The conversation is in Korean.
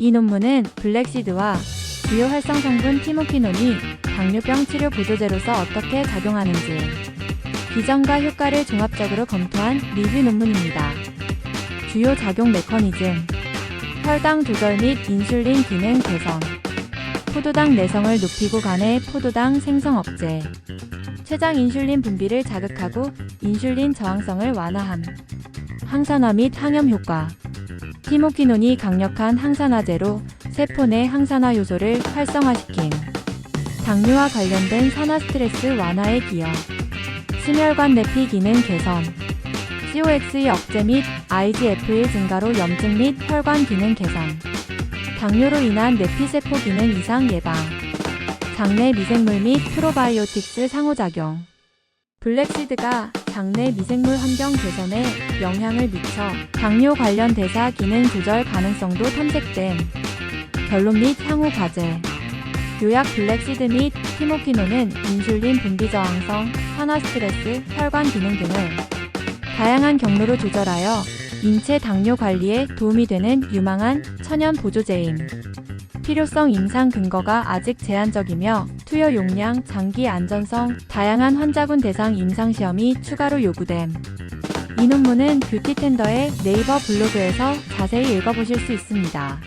이 논문은 블랙시드와 주요 활성 성분 티모키논이 당뇨병 치료 보조제로서 어떻게 작용하는지 기전과 효과를 종합적으로 검토한 리뷰 논문입니다. 주요 작용 메커니즘 혈당 조절 및 인슐린 기능 개선 포도당 내성을 높이고 간의 포도당 생성 억제 췌장 인슐린 분비를 자극하고 인슐린 저항성을 완화함 항산화 및 항염 효과 티모키논이 강력한 항산화제로 세포 내 항산화 요소를 활성화시킴 당뇨와 관련된 산화 스트레스 완화에 기여 심혈관 내피 기능 개선 COX 억제 및 IGF-1 증가로 염증 및 혈관 기능 개선 당뇨로 인한 내피세포 기능 이상 예방 장내 미생물 및 프로바이오틱스 상호작용. 블랙시드가 장내 미생물 환경 개선에 영향을 미쳐 당뇨 관련 대사 기능 조절 가능성도 탐색됨 결론 및 향후 과제 요약 블랙시드 및 티모키노는 인슐린 분비 저항성, 산화 스트레스, 혈관 기능 등을 다양한 경로로 조절하여 인체 당뇨 관리에 도움이 되는 유망한 천연 보조제임. 필요성 임상 근거가 아직 제한적이며 투여 용량, 장기 안전성, 다양한 환자군 대상 임상 시험이 추가로 요구됨. 이 논문은 뷰티 텐더의 네이버 블로그에서 자세히 읽어보실 수 있습니다.